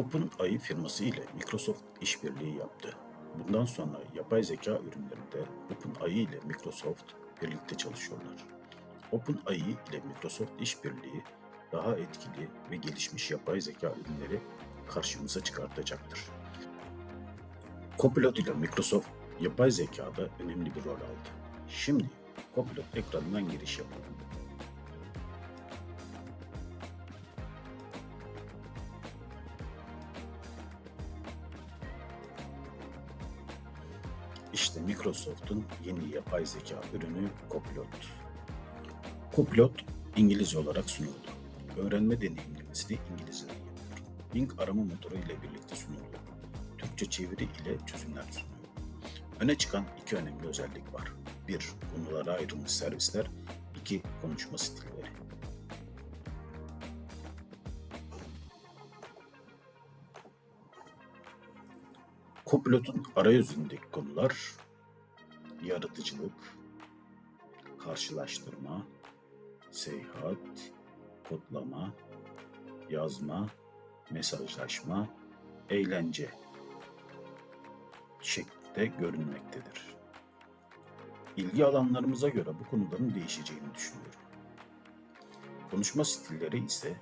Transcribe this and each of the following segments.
OpenAI firması ile Microsoft işbirliği yaptı. Bundan sonra yapay zeka ürünlerinde OpenAI ile Microsoft birlikte çalışıyorlar. OpenAI ile Microsoft işbirliği daha etkili ve gelişmiş yapay zeka ürünleri karşımıza çıkartacaktır. Copilot ile Microsoft yapay zekada önemli bir rol aldı. Şimdi Copilot ekranından giriş yapalım. İşte Microsoft'un yeni yapay zeka ürünü Copilot. Copilot İngilizce olarak sunuldu. Öğrenme deneyimlemesini İngilizce'den yapıyor. Bing arama motoru ile birlikte sunuluyor. Türkçe çeviri ile çözümler sunuyor. Öne çıkan iki önemli özellik var. Bir, konulara ayrılmış servisler. iki konuşma stilleri. Copilot'un arayüzündeki konular yaratıcılık, karşılaştırma, seyahat, kodlama, yazma, mesajlaşma, eğlence şeklinde görünmektedir. İlgi alanlarımıza göre bu konuların değişeceğini düşünüyorum. Konuşma stilleri ise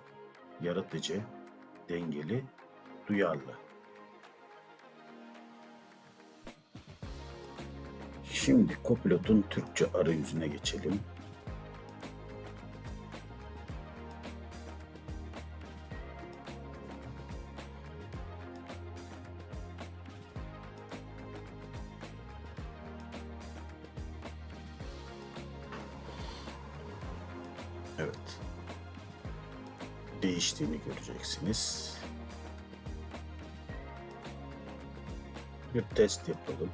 yaratıcı, dengeli, duyarlı. Şimdi Copilot'un Türkçe arayüzüne geçelim. Evet. Değiştiğini göreceksiniz. Bir test yapalım.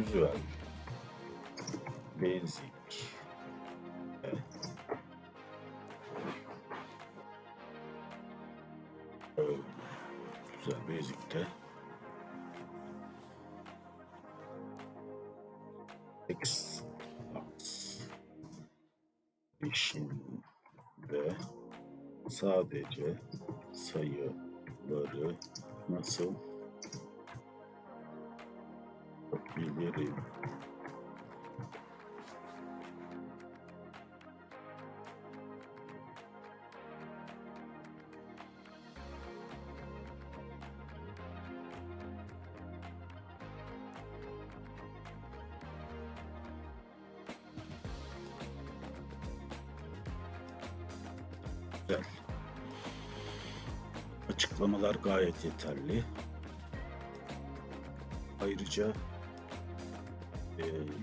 Güzel. Basic. Evet. Evet. Güzel Basic'te. X işinde sadece sayıları nasıl bilirim? Güzel. Açıklamalar gayet yeterli. Ayrıca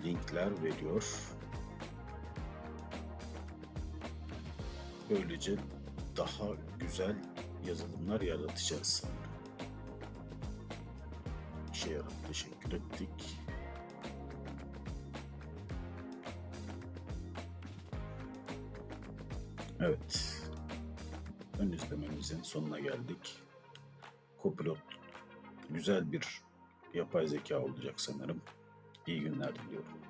linkler veriyor. Böylece daha güzel yazılımlar yaratacağız sanırım. İşe yaradı. Teşekkür ettik. Evet. Ön izlememizin sonuna geldik. Copilot güzel bir yapay zeka olacak sanırım. İyi günler diliyorum.